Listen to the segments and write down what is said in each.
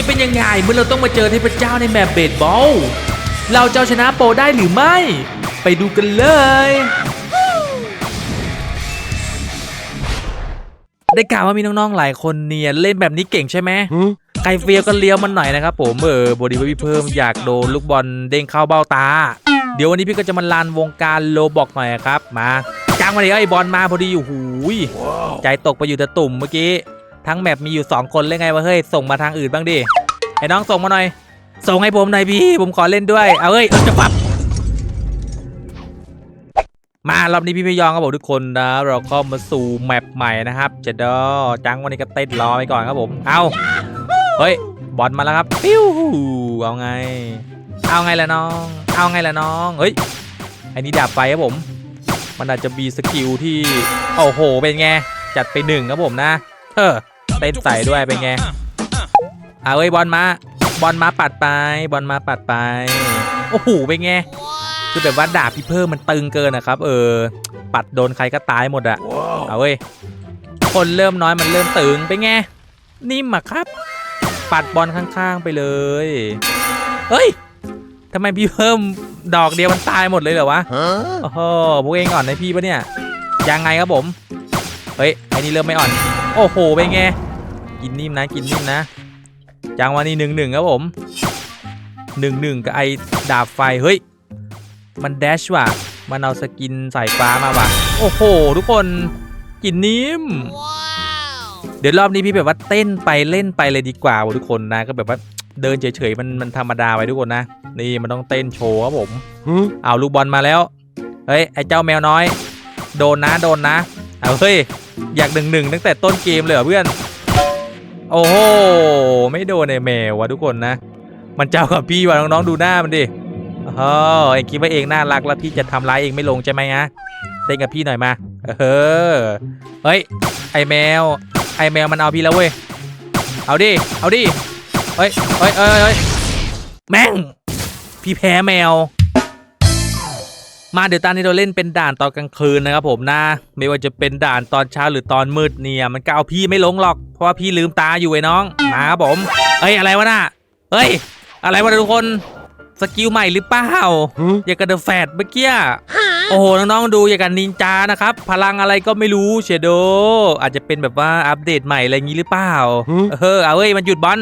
จะเป็นยังไงเมื่อเราต้องมาเจอเทพเจ้าในแมปเบสบอล เราจะเอาชนะโปรได้หรือไม่ ไปดูกันเลย ได้ข่าวว่ามีน้องๆหลายคนเนี่ยเล่นแบบนี้เก่งใช่ไหมใครเฟียก็เลี้ยวมันหน่อยนะครับผมเออบอดีว่าพี่เพิ่มอยากโดนลูกบอลเด้งเข้าเบ้าตา เดี๋ยววันนี้พี่ก็จะมาลานวงการโลบอกหน่อยครับมาจ้างมาเลยไอ้บอลมาพอดีอยู่หูยใจตกไปอยู่แต่ตุ่มเมื่อกี้ ทั้งแมปมีอยู่ 2 คนเลยไงวะเฮ้ยส่งมาทางอื่นบ้างดิไอ้น้องส่งมาหน่อย ส่งให้ผมหน่อยพี่ผมขอเล่นด้วย เอาเฮ้ยเออจะปับมารอบนี้พี่ไม่ยอมครับผมทุกคนนะเราเข้ามาสู่แมปใหม่นะครับเจดอจังวันนี้ก็เต้นรอไปก่อนครับผม เอาเฮ้ยบอลมาแล้วครับปิ้วเอาไง เอาไงล่ะน้อง เอาไงล่ะน้องเฮ้ยอันนี้ดาบไฟครับผม มันอาจจะมีสกิลที่โอ้โหเป็นไงจัดไปหนึ่งครับผมนะ เออ เต้นใส่ด้วยเป็นไงเอาเอ้ยบอลมาบอลมาปัดไป บอลมาปัดไป โอ้โหเป็นไงคือแบบว่าดาบพี่เพิ่มมันตึงเกินนะครับ เออ ปัดโดนใครก็ตายหมดอะเอาเว้ยคนเริ่มน้อยมันเริ่มตึงเป็นไงนิ่มอะครับ ปัดบอลข้างๆไปเลยเฮ้ยทำไมพี่เพิ่มดอกเดียวมันตายหมดเลยเหรอวะโอ้โหพวกเองอ่อนในพี่ปะเนี่ยยังไงครับผม เฮ้ยไอ้นี่เริ่มไม่อ่อน โอ้โหเป็นไง กินนิ่มนะกินนิ่มนะจังวันนี้หนึ่งหนึ่งครับผมหนึ่งหนึ่งกับไอ้ดาบไฟเฮ้ยมันแดชว่ะมันเอาสกินสายฟ้ามาว่ะโอ้โห ทุกคนกินนิ่ม เดี๋ยวรอบนี้พี่แบบว่าเต้นไปเล่นไปเลยดีกว่าทุกคนนะก็แบบว่าเดินเฉยๆมันมันธรรมดาไปทุกคนนะ นี่มันต้องเต้นโชว์ครับผมเอาลูกบอลมาแล้วเฮ้ยไอ้เจ้าแมวน้อย โดนนะโดนนะเอาเฮ้ยอยากหนึ่งหนึ่งตั้งแต่ต้นเกมเลยเหรอเพื่อน โอ้โห ไม่โดนไอแมววะทุกคนนะ มันเจ้ากับพี่ว่ะน้องๆดูหน้ามันดิอ๋อเองคิดว่าเองน่ารักแล้วพี่จะทำร้ายเองไม่ลงใช่ไหมฮะเต้นกับพี่หน่อยมาเออเฮ้ยไอแมว ไอแมวมันเอาพี่แล้วเว้ยเอาดิเอาดิเฮ้ยเฮ้ยเฮ้ยแม่งพี่แพ้แมว มาเดี๋ยวตอนนี้เราเล่นเป็นด่านตอนกลางคืนนะครับผมนะ ไม่ว่าจะเป็นด่านตอนเช้าหรือตอนมืดเนี่ย มันก็เอาพี่ไม่ลงหรอก เพราะว่าพี่ลืมตาอยู่ไอ้น้องมาครับผมเอ้ยอะไรวะน่ะเฮ้ย อะไรวะทุกคนสกิลใหม่หรือเปล่าอย่ากับเดอะแฟดเมื่อกี้โอ้โหน้องๆดูอย่างกันนินจานะครับ พลังอะไรก็ไม่รู้เชโด อาจจะเป็นแบบว่าอัปเดตใหม่อะไรอย่างนี้หรือเปล่าเออเอาเว้ยมันหยุดบอล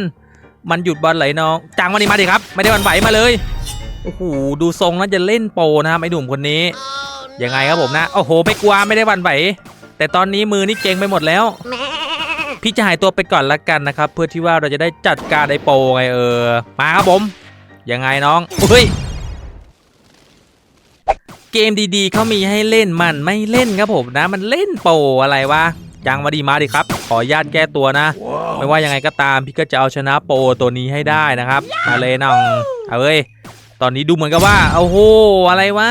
มันหยุดบอลไหลน้องจังวันนี้มาดิครับ ไม่ได้หวันไหวมาเลย โอ้โหดูทรงน่าจะเล่นโปรนะครับไอ้หนุ่มคนนี้ยังไงครับผมนะ โอ้โห ไม่กลัวไม่ได้หวันไหว แต่ตอนนี้มือนี่เก่งไปหมดแล้ว พี่จะหายตัวไปก่อนละกันนะครับ เพื่อที่ว่าเราจะได้จัดการไอ้โปรไงเออ มาครับผม ยังไงน้องเฮ้ยเกมดีๆเขามีให้เล่นมันไม่เล่นครับผมนะ มันเล่นโปรอะไรวะจังมาดีมาดิครับ ขออนุญาตแก้ตัวนะ ไม่ว่ายังไงก็ตามพี่ก็จะเอาชนะโปรตัวนี้ให้ได้นะครับมาเลยน้องเอาเอ้ย ตอนนี้ดูเหมือนกับว่าโอ้โหอะไรวะ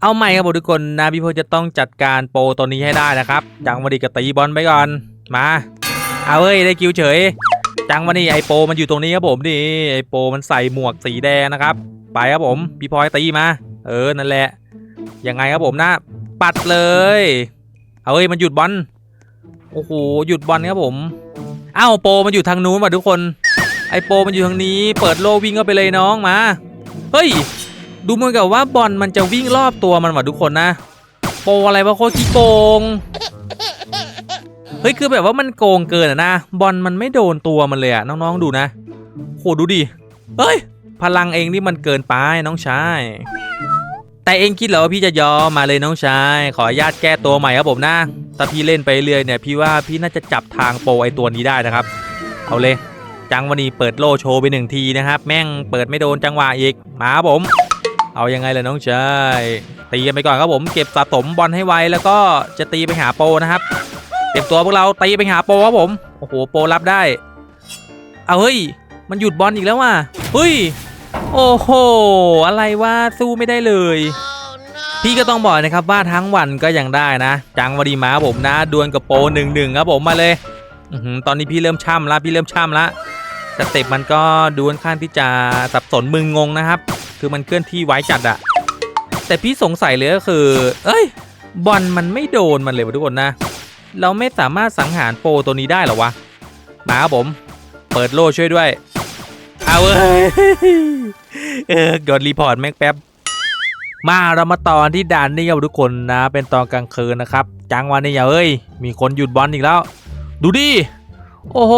เอาใหม่ครับผมทุกคนนะพี่พลจะต้องจัดการโปรตัวนี้ให้ได้นะครับจังมาดีกับตีบอลไปก่อนมาเอาเอ้ยได้คิวเฉย จังมานี่ไอโปมันอยู่ตรงนี้ครับผมนี่ไอโปมันใส่หมวกสีแดงนะครับ ไปครับผมพี่พลอยตีมา เออนั่นแหละยังไงครับผมนะ ปัดเลยเอาเอ้ยมันหยุดบอลโอ้โหหยุดบอลครับผมเอ้าโปมันอยู่ทางนู้นว่ะทุกคน ไอโปมันอยู่ทางนี้ เปิดโลวิ่งเข้าไปเลยน้องมา เฮ้ย ดูเหมือนกับว่าบอลมันจะวิ่งรอบตัวมันว่ะทุกคนนะ โปอะไรวะโคตรขี้โกง เฮ้ยคือแบบว่ามันโกงเกินอะนะ บอลมันไม่โดนตัวมันเลยอะน้องๆดูนะโหดูดิ เฮ้ย พลังเองนี่มันเกินไปน้องชาย แต่เองคิดเหรอว่าพี่จะยอมมาเลยน้องชาย ขออนุญาตแก้ตัวใหม่ครับผมนะ ถ้าพี่เล่นไปเรื่อยเนี่ยพี่ว่าพี่น่าจะจับทางโปไอตัวนี้ได้นะครับ เอาเลย จังวันนี้เปิดโลโชว์ไปหนึ่งทีนะครับ แม่งเปิดไม่โดนจังหวะอีกมาครับผม เอายังไงล่ะน้องชายตีกันไปก่อนครับผมเก็บสะสมบอลให้ไวแล้วก็จะตีไปหาโปนะครับเตรียมตัวพวกเราตีไปหาโปครับผมโอ้โหโปรรับได้ เอาเฮ้ย มันหยุดบอลอีกแล้วว่ะเฮ้ยโอ้โห อะไรวะสู้ไม่ได้เลย พี่ก็ต้องบอกนะครับว่าทั้งวันก็ยังได้นะ จังวดีมาครับผมนะดวลกับโปหนึ่งหนึ่งครับผมมาเลยตอนนี้พี่เริ่มช่ำละพี่เริ่มช่ำละ สเต็ปมันก็ดูค่อนข้างที่จะสับสนมึนงงนะครับ คือมันเคลื่อนที่ไว้จัดอะแต่พี่สงสัยเลยก็คือ เอ้ย บอลมันไม่โดนมันเลยวะทุกคนนะ เราไม่สามารถสังหารโปตัวนี้ได้หรอวะ มาครับผม เปิดโล่ช่วยด้วย เอาเว้ยเออกดรีพอร์ตแม็กแป๊บ มาเรามาต่อที่ด่านนี้ครับทุกคนนะ เป็นตอนกลางคืนนะครับ จังวันนี้อย่าเอ้ย มีคนหยุดบอลอีกแล้ว ดูดิ โอ้โห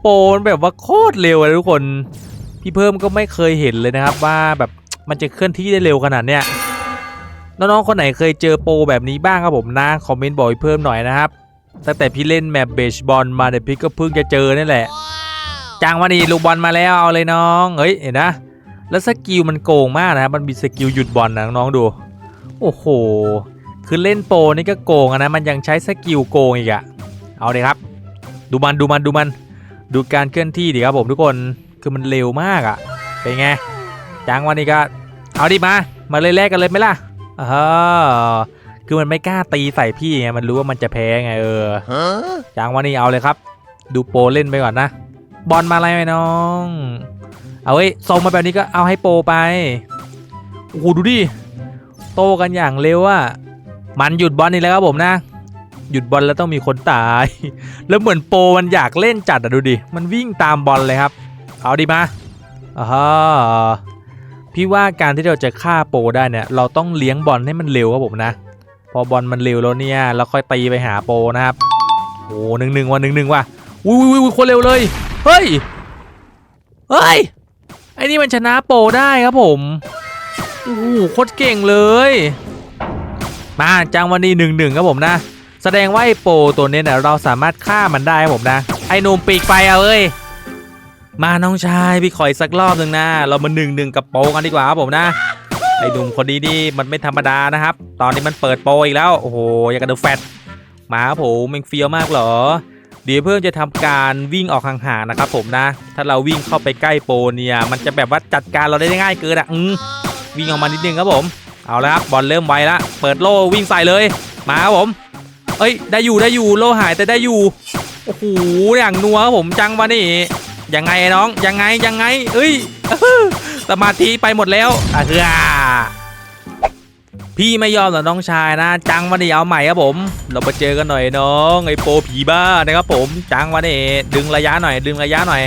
โปนแบบว่าโคตรเร็วเลยทุกคน พี่เพิ่มก็ไม่เคยเห็นเลยนะครับว่าแบบมันจะเคลื่อนที่ได้เร็วขนาดเนี้ยน้องๆคนไหนเคยเจอโปรแบบนี้บ้างครับผมนะคอมเมนต์บอกพี่เพิ่มหน่อยนะครับตั้งแต่พี่เล่นแมปเบสบอลมาเนี่ยพี่ก็เพิ่งจะเจอนี่แหละจังวันนี้ลูกบอลมาแล้วเอาเลยน้องเฮ้ยเห็นนะแล้วสกิลมันโกงมากนะครับมันมีสกิลหยุดบอลนะน้องๆดู โอ้โห คือเล่นโปรนี่ก็โกงนะมันยังใช้สกิลโกงอีกอะเอาเลยครับ ดูมันดูมันดูมันดูการเคลื่อนที่ดิครับผมทุกคนคือมันเร็วมากอะเป็นไงจังวันนี้ก็เอาดิมา มาเลยแลกกันเลยไหมล่ะอ่าคือมันไม่กล้าตีใส่พี่ไงมันรู้ว่ามันจะแพ้ไงเออจังวันนี้เอาเลยครับ ดูโปเล่นไปก่อนนะบอลมาอะไรไหมน้อง เอาเว้ส่งมาแบบนี้ก็เอาให้โปไปโอ้โหดูดิโตกันอย่างเร็วอะมันหยุดบอลนี่แล้วครับผมนะ หยุดบอลแล้วต้องมีคนตาย แล้วเหมือนโปมันอยากเล่นจัดอะดูดิ มันวิ่งตามบอลเลยครับ เอาดิมาอ่าพี่ว่าการที่เราจะฆ่าโปได้เนี่ย เราต้องเลี้ยงบอลให้มันเร็วครับผมนะ พอบอลมันเร็วแล้วเนี่ยเราค่อยตีไปหาโปนะครับโอ้หนึ่งหนึ่งว่ะหนึ่งหนึ่งว่ะอุ้ยอุ้ยอุ้ยคนเร็วเลย เฮ้ย เฮ้ย ไอ้นี่มันชนะโปได้ครับผมโอ้โหโคตรเก่งเลย มาจังวันนี้หนึ่งหนึ่งครับผมนะ แสดงว่าไอโปตัวนี้เนี่ยเราสามารถฆ่ามันได้ครับผมนะ ไอหนุ่มปีกไฟเอาเอ้ยมาน้องชายพี่ขออีกสักรอบหนึ่งนะ เรามาหนึ่งหนึ่งกับโปกันดีกว่าครับผมนะไอหนุ่มคนนี้นี่มันไม่ธรรมดานะครับ ตอนนี้มันเปิดโปอีกแล้วโอ้โหอยากกระดูแฟตมาครับผมมันเฟี้ยวมากเหรอเดี๋ยวเพิ่มจะทำการวิ่งออกห่างๆนะครับผมนะ ถ้าเราวิ่งเข้าไปใกล้โปเนี่ยมันจะแบบว่าจัดการเราได้ง่ายเกินอะอืวิ่งออกมานิดนึงครับผม เอาละครับบอลเริ่มไวละเปิดโล่วิ่งใส่เลย มาครับผม เอ้ยได้อยู่ได้อยู่โลหายแต่ได้อยู่โอ้โหอย่างนัวครับผมจังวะนี่ยังไงน้องยังไงยังไง เอ้ยสมาธิไปหมดแล้วอะเฮือพี่ไม่ยอมหรอกน้องชายนะ จังวันนี้เอาใหม่ครับผม เรามาเจอกันหน่อยน้องไอ้โปรผีบ้านะครับผมจังวันนี้ดึงระยะหน่อย ดึงระยะหน่อย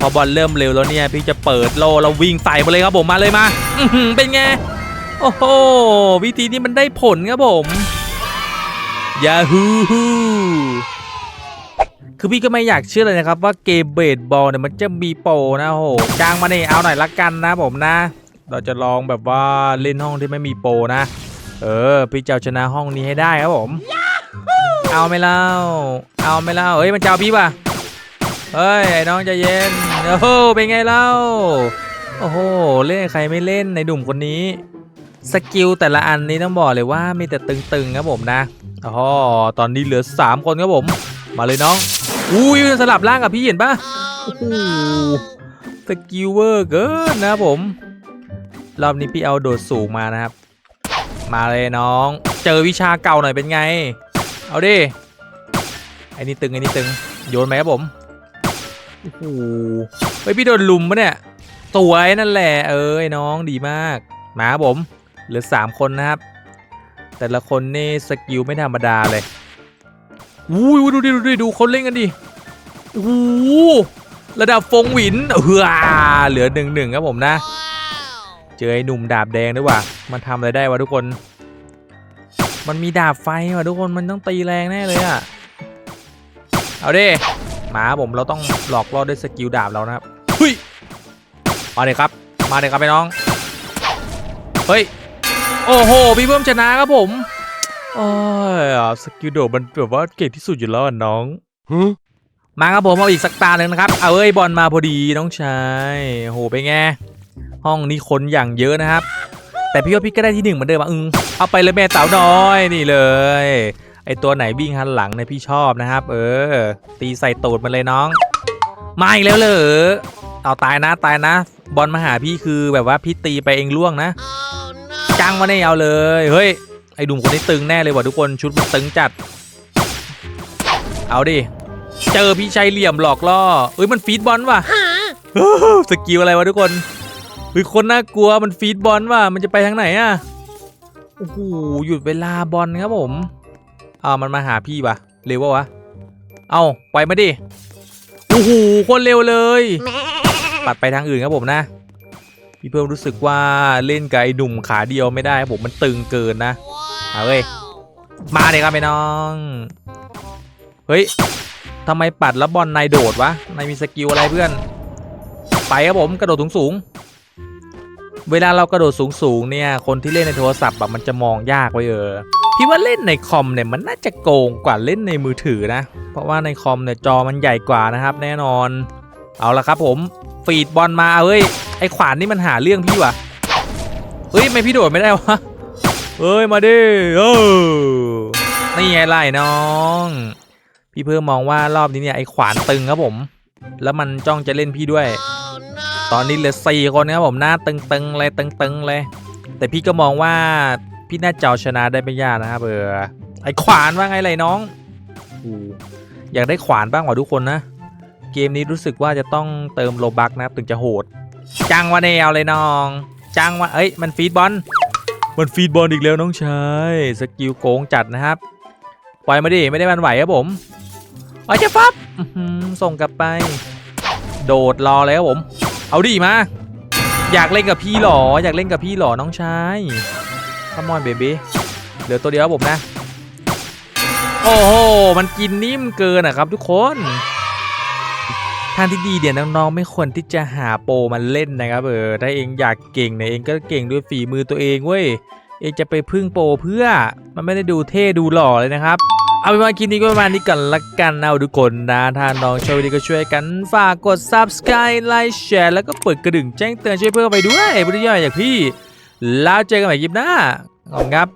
พอบอลเริ่มเร็วแล้วเนี่ยพี่จะเปิดโลเราวิ่งใส่มาเลยครับผมมาเลยมาเป็นไงโอ้โหวิธีนี้มันได้ผลครับผม ยาฮูคือพี่ก็ไม่อยากเชื่อเลยนะครับว่าเกมเบสบอลเนี่ยมันจะมีโปรนะโอ้โหจ้างมาเนี่ยเอาหน่อยละกันนะผมนะ เราจะลองแบบว่าเล่นห้องที่ไม่มีโปรนะ เออ พี่จะเอาชนะห้องนี้ให้ได้ครับผม เอาไหม่เล่า เอาไหม่เล่าเฮ้ยมันจะเอาพี่ป่ะเฮ้ยไอ้น้องใจเย็นโอ้โหเป็นไงเล่าโอ้โหเล่นกับใครไม่เล่นในหนุ่มคนนี้สกิลแต่ละอันนี้ต้องบอกเลยว่ามีแต่ตึงๆครับผมนะ อ๋อตอนนี้เหลือ 3 คนครับผม มาเลยน้องอุ้ยสลับร่างกับพี่เห็นปะโอ้โหสกิลเวอร์เกินนะครับผม รอบนี้พี่เอาโดดสูงมานะครับ มาเลยน้อง เจอวิชาเก่าหน่อยเป็นไง เอาดิไอ้นี่ตึงไอ้นี่ตึงโยนไหมครับผมโอ้โหเฮ้ยพี่โดนลุมปะเนี่ยสวยนั่นแหละ เอ้ยน้องดีมาก มาครับผม เหลือ 3 คนนะครับ แต่ละคนนี่สกิลไม่ธรรมดาเลยอุ้ยดูดิดูดิดูคนเล่นกันดิโอ้โหระดับฟงหวินเฮือเหลือหนึ่งหนึ่งครับผมนะ เจอไอ้หนุ่มดาบแดงด้วยว่ะมันทำอะไรได้วะทุกคน มันมีดาบไฟว่ะทุกคนมันต้องตีแรงแน่เลยอะเอาดิมาผมเราต้องหลอกล่อด้วยสกิลดาบเรานะครับเฮ้ยมาเลยครับ มาเลยครับไปน้อง เฮ้ย โอ้โห พี่เพิ่มชนะครับผมโอ้ยสกิลโดดมันแบบว่าเก่งที่สุดอยู่แล้วอะน้องมาครับผมเอาอีกสักตาหนึ่งนะครับ เอาเอ้ยบอลมาพอดีน้องชายโอ้โหเป็นไงห้องนี้คนอย่างเยอะนะครับ แต่พี่ว่าพี่ก็ได้ที่หนึ่งเหมือนเดิมอะอึงเอาไปเลยแม่สาวน้อยนี่เลยไอตัวไหนวิ่งหันหลังเนี่ยพี่ชอบนะครับ เออ ตีใส่ตูดมันเลยน้องมาอีกแล้วเหรอเอาตายนะตายนะ บอลมาหาพี่คือแบบว่าพี่ตีไปเองล่วงนะ จังมาเนี่ยเอาเลย เฮ้ย ไอ้ดุมคนนี้ตึงแน่เลยว่ะทุกคนชุดมันตึงจัด เอาดิ เจอพี่ชัยเหลี่ยมหลอกล่อเอ้ยมันฟีดบอลว่ะสกิลอะไรวะทุกคนเฮ้ยคนน่ากลัวมันฟีดบอลว่ะมันจะไปทางไหนอะโอ้โหหยุดเวลาบอลครับผมอ้าวมันมาหาพี่วะเร็ววะวะเอาไปมาดิโอ้โหคนเร็วเลย ปัดไปทางอื่นครับผมนะ พี่เพิ่มรู้สึกว่าเล่นกับไอ้หนุ่มขาเดียวไม่ได้ครับผมมันตึงเกินนะเอาเว้ยมาเลยครับไอ้น้อง เฮ้ยทำไมปัดแล้วบอลนายโดดวะนายมีสกิลอะไรเพื่อน ไปครับผมกระโดดสูงสูงๆเวลาเรากระโดดสูงสูงๆเนี่ย คนที่เล่นในโทรศัพท์แบบมันจะมองยากไว้ยเออพี่ว่าเล่นในคอมเนี่ยมันน่าจะโกงกว่าเล่นในมือถือนะ เพราะว่าในคอมเนี่ยจอมันใหญ่กว่านะครับ แน่นอน เอาละครับผม ฟีดบอลมาเฮ้ยไอขวานนี่มันหาเรื่องพี่วะเฮ้ยไม่พี่โดดไม่ได้วะเฮ้ยมาดิเออนี่ไงไล่น้อง พี่เพิ่มมองว่ารอบนี้เนี่ยไอขวานตึงครับผม แล้วมันจ้องจะเล่นพี่ด้วย ตอนนี้เหลือสี่คนครับผมหน้าตึงๆเลยตึงๆเลย แต่พี่ก็มองว่าพี่น่าจะเอาชนะได้ไม่ยากนะครับเออไอขวานว่าไงไรน้องอยากได้ขวานบ้างว่ะทุกคนนะ เกมนี้รู้สึกว่าจะต้องเติมโลบักนะครับถึงจะโหด จังวะแนวเลยน้อง จังวะเอ้ยมันฟีดบอลมันฟีดบอลอีกแล้วน้องชายสกิลโกงจัดนะครับปล่อยมาดิไม่ได้มันไหวครับผมไปจะปั๊บอื้อหือส่งกลับไป โดดรอเลยครับผม เอาดิมา อยากเล่นกับพี่หรออยากเล่นกับพี่หรอน้องชายคัมอนเบบี้เหลือตัวเดียวครับผมนะ โอ้โหมันกินนิ่มเกินอะครับทุกคน ทางที่ดีเดี๋ยวน้องๆไม่ควรที่จะหาโปรมันเล่นนะครับเออถ้าเองอยากเก่งเนี่ยเองก็เก่งด้วยฝีมือตัวเองเว้ยเองจะไปพึ่งโปรเพื่อมันไม่ได้ดูเท่ดูหล่อเลยนะครับเอาเป็นว่าคลิปนี้ก็ประมาณนี้ก่อนละกันนะทุกคนนะถ้าน้องชอบวิดีโอก็ช่วยกันฝากกด subscribe ไลค์แชร์แล้วก็เปิดกระดิ่งแจ้งเตือนช่วยเพื่อนไปด้วยผู้ที่ย่อยอย่างพี่ แล้วเจอกันใหม่คลิปหน้าขอบคุณครับ